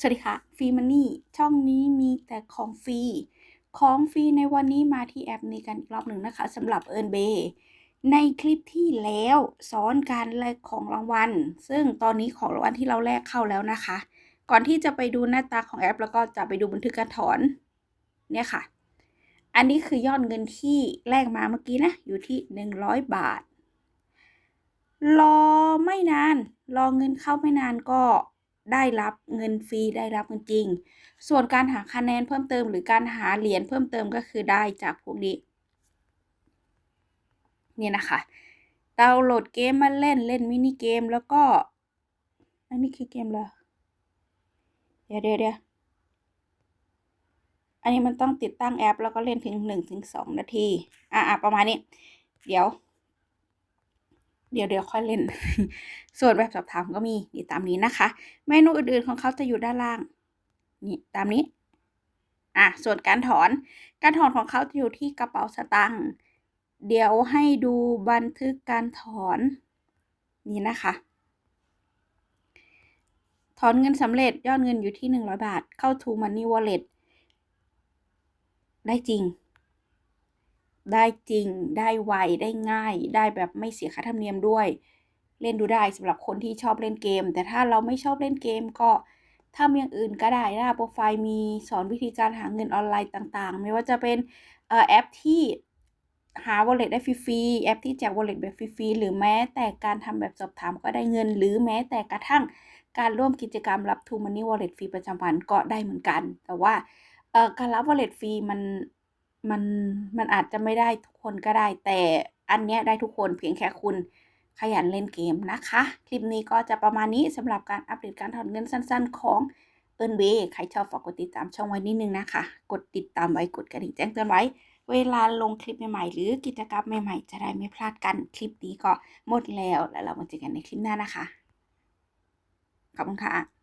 สวัสดีค่ะฟรีมันนี่ช่องนี้มีแต่ของฟรี ของฟรีในวันนี้มาที่แอปนี้กันอีกรอบหนึ่งนะคะสำหรับเอิร์นเบในคลิปที่แล้วสอนการแลกของรางวัล ซึ่งตอนนี้ของรางวัลที่เราแลกเข้าแล้วนะคะ ก่อนที่จะไปดูหน้าตาของแอป แล้วก็จะไปดูบันทึกการถอนเนี่ยค่ะ อันนี้คือยอดเงินที่แลกมาเมื่อกี้นะ อยู่ที่ 100 บาท รอไม่นาน รอเงินเข้าไม่นานก็ ได้รับเงินฟรีได้รับเงินจริง ส่วนการหาคะแนนเพิ่มเติม หรือการหาเหรียญเพิ่มเติมก็คือได้จากพวกนี้ เนี่ยนะคะดาวน์โหลดเกมมาเล่นเล่นมินิเกมแล้วก็ อันนี้คือเกมอะไรเดี๋ยวเดี๋ยวเดี๋ยวอันนี้มันต้องติดตั้งแอป แล้วก็เล่นถึงหนึ่งถึงสองนาที อะประมาณนี้ เดี๋ยว เดี๋ยวเดี๋ยวค่อยเล่น ส่วนแบบสอบถามก็มีนี่ตามนี้นะคะ เมนูอื่นๆของเขาจะอยู่ด้านล่าง นี่ตามนี้ อะ ส่วนการถอน การถอนของเขาจะอยู่ที่กระเป๋าสตางค์ เดี๋ยวให้ดูบันทึกการถอน นี่นะคะ ถอนเงินสำเร็จยอดเงินอยู่ที่หนึ่งร้อยบาท เข้า to money wallet ได้จริง ได้จริง ได้ไว ได้ง่าย ได้แบบไม่เสียค่าธรรมเนียมด้วย เล่นดูได้สำหรับคนที่ชอบเล่นเกม แต่ถ้าเราไม่ชอบเล่นเกมก็ทำอย่างอื่นก็ได้นะโปรไฟล์มีสอนวิธีการหาเงินออนไลน์ต่างๆ ไม่ว่าจะเป็นแอปที่หา wallet ได้ฟรีๆ แอปที่แจก wallet แบบฟรีๆ หรือแม้แต่การทำแบบสอบถามก็ได้เงิน หรือแม้แต่กระทั่งการร่วมกิจกรรมรับ True Money Wallet ฟรีประจำวันก็ได้เหมือนกัน แต่ว่าการรับ wallet ฟรีมัน มันมันอาจจะไม่ได้ทุกคนก็ได้ แต่อันเนี้ยได้ทุกคนเพียงแค่คุณขยันเล่นเกมนะคะ คลิปนี้ก็จะประมาณนี้สำหรับการอัปเดตการถอนเงินสั้น ๆ ของเอิร์นเบใครชอบฝากกดติดตามช่องไว้นิดนึงนะคะ กดติดตามไว้กดกระดิ่งแจ้งเตือนไว้ เวลาลงคลิปใหม่ๆ หรือกิจกรรมใหม่ๆ จะได้ไม่พลาดกันคลิปนี้ก็หมดแล้วแล้วเรามาเจอกันในคลิปหน้านะคะขอบคุณค่ะ